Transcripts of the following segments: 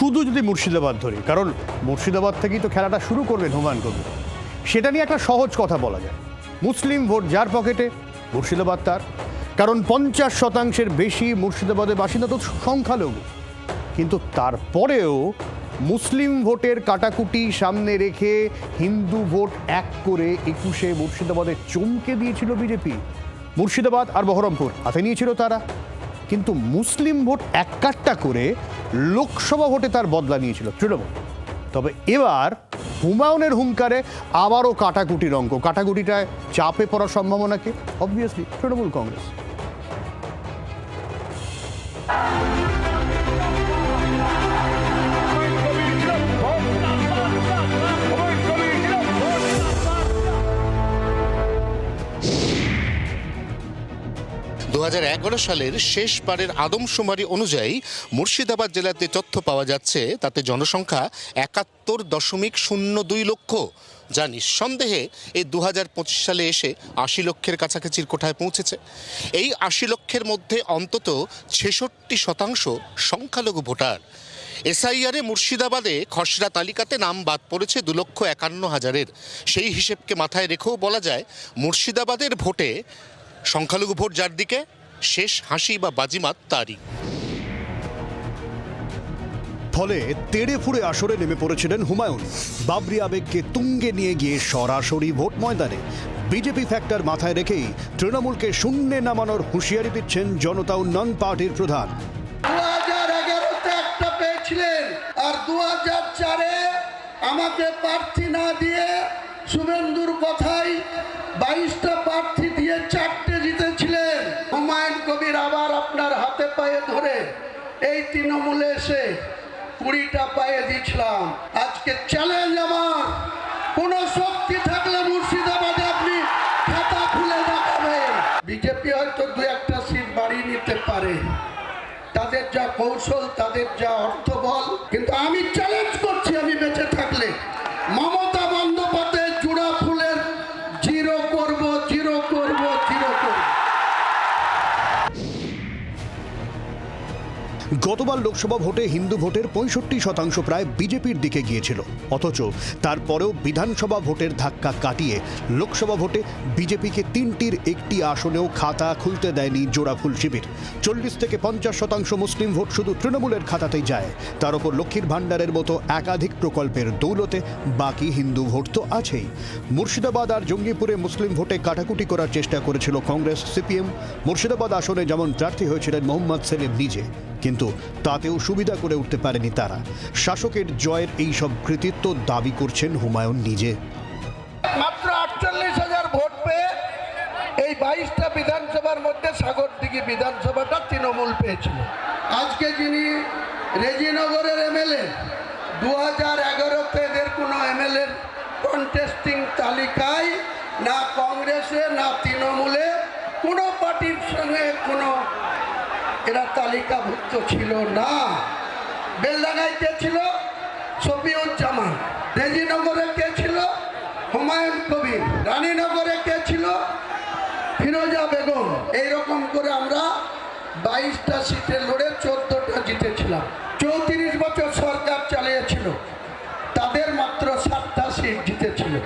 শুধু যদি মুর্শিদাবাদ ধরি, কারণ মুর্শিদাবাদ থেকেই তো খেলাটা শুরু করবেন হুমায়ুন কবির। সেটা নিয়ে একটা সহজ কথা বলা যায়। মুসলিম ভোট যার পকেটে, মুর্শিদাবাদ তার। কারণ পঞ্চাশ শতাংশের বেশি মুর্শিদাবাদের বাসিন্দা তো সংখ্যালঘু। কিন্তু তারপরেও মুসলিম ভোটের কাটাকুটি সামনে রেখে হিন্দু ভোট এক করে একুশে মুর্শিদাবাদে চমকে দিয়েছিল বিজেপি। মুর্শিদাবাদ আর বহরমপুর হাতে নিয়েছিল তারা। কিন্তু মুসলিম ভোট এক কাট্টা করে লোকসভা ভোটে তার বদলা নিয়েছিল তৃণমূল। তবে এবার হুমায়ুনের হুঙ্কারে আবারও কাটাকুটির অঙ্ক। কাটাকুটিটায় চাপে পড়ার সম্ভাবনাকে অবভিয়াসলি তৃণমূল কংগ্রেস। দু হাজার এগারো সালের শেষ বারের আদমশুমারি অনুযায়ী মুর্শিদাবাদ জেলাতে তথ্য পাওয়া যাচ্ছে, তাতে জনসংখ্যা একাত্তর দশমিক শূন্য দুই লক্ষ। যা নিঃসন্দেহে এই দু হাজার পঁচিশ সালে এসে আশি লক্ষের কাছাকাছির কোঠায় পৌঁছেছে। এই আশি লক্ষের মধ্যে অন্তত ছেষট্টি শতাংশ সংখ্যালঘু ভোটার। এসআইআরে মুর্শিদাবাদে খসড়া তালিকাতে নাম বাদ পড়েছে দু লক্ষ একান্ন হাজারের। সেই হিসেবকে মাথায় রেখেও বলা যায়, মুর্শিদাবাদের ভোটে সংখ্যালঘু ভোট যার দিকে শেষ হাসি বা বাজিমাত তারই। ফলে তেড়ে ফুড়ে আসরে নেমে পড়েছিলেন হুমায়ুন। বাবরি আবেগকে তুঙ্গে নিয়ে গিয়ে সরাসরি ভোট ময়দানে। বিজেপি ফ্যাক্টর মাথায় রেখেই তৃণমূলকে শূন্যে নামানোর হুঁশিয়ারি দিচ্ছেন জনতা উন্নয়ন পার্টির প্রধান। পেয়েছিলেন আর দু হাজার চারে আমাকে প্রার্থী না দিয়ে শুভেন্দুর কথাই বাইশটা এই তৃণমূলে এসে কুড়িটা পায়ে দিয়েছিলাম। আজকে চ্যালেঞ্জ আমার। কোন শক্তি থাকলে মুর্শিদাবাদে আপনি খাতা খুলে দেখাবেন। বিজেপি হয়তো দু একটা সিট বাড়িয়ে নিতে পারে। তাদের যা কৌশল, তাদের যা অর্থবল, কিন্তু আমি গতবার লোকসভা ভোটে হিন্দু ভোটের পঁয়ষট্টি শতাংশ প্রায় বিজেপির দিকে গিয়েছিল। অথচ তারপরেও বিধানসভা ভোটের ধাক্কা কাটিয়ে লোকসভা ভোটে বিজেপিকে তিনটির একটি আসনেও খাতা খুলতে দেয়নি জোড়াফুল শিবির। চল্লিশ থেকে পঞ্চাশ শতাংশ মুসলিম ভোট শুধু তৃণমূলের খাতাতেই যায়। তার উপর লক্ষ্মীর ভাণ্ডারের মতো একাধিক প্রকল্পের দৌলতে বাকি হিন্দু ভোট তো আছেই। মুর্শিদাবাদ আর জঙ্গিপুরে মুসলিম ভোটে কাটাকুটি করার চেষ্টা করেছিল কংগ্রেস, সিপিএম। মুর্শিদাবাদ আসনে যেমন প্রার্থী হয়েছিলেন মোহাম্মদ সেলিম নিজে। কিন্তু তাতেও সুবিধা করে উঠতে পারেনি তারা। শাসকের জয়ের এই সব কৃতিত্ব দাবি করছেন হুমায়ুন নিজে। মাত্র আটচল্লিশ হাজার ভোট পেয়ে এই বাইশটা বিধানসভার মধ্যে সাগরদিঘি বিধানসভাটা তৃণমূল পেয়েছিল। আজকে যিনি রেজিনগরের এমএলএ দু হাজার এগারোতে এদের কোনো এমএলএ কন্টেস্টিং তালিকায় না কংগ্রেসে না তৃণমূলে কোনো পার্টির সঙ্গে কোনো এরা তালিকাভুক্ত ছিল না। বেলডাঙ্গায় কে ছিল? শফিউজ্জামান। রেজিনগরে কে ছিল? হুমায়ুন কবির। রানীনগরে কে ছিল? ফিরোজা বেগম। এইরকম করে আমরা বাইশটা সিটে লড়ে চোদ্দটা জিতেছিলাম। চৌত্রিশ বছর সরকার চালিয়েছিল। তাদের মাত্র সাতটা সিট জিতেছিল।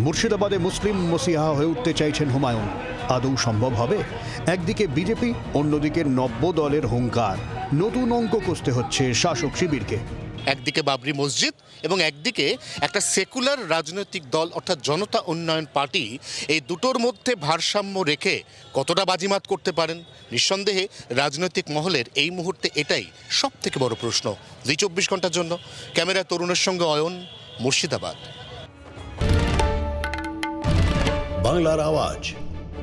মুর্শিদাবাদে মুসলিম মসিহা হয়ে উঠতে চাইছেন হুমায়ুন। আদৌ সম্ভব হবে? একদিকে বিজেপি অন্যদিকে নব্য দলের হুঙ্কার। নতুন অঙ্ক কষতে হচ্ছে শাসক শিবিরকে। একদিকে বাবরি মসজিদ এবং একদিকে একটা সেকুলার রাজনৈতিক দল অর্থাৎ জনতা উন্নয়ন পার্টি এই দুটোর মধ্যে ভারসাম্য রেখে কতটা বাজিমাত করতে পারেন? নিঃসন্দেহে রাজনৈতিক মহলের এই মুহূর্তে এটাই সব থেকে বড় প্রশ্ন দুই চব্বিশ ঘণ্টার জন্য। ক্যামেরা তরুণের সঙ্গে অয়ন মুর্শিদাবাদ। বাংলার আওয়াজ।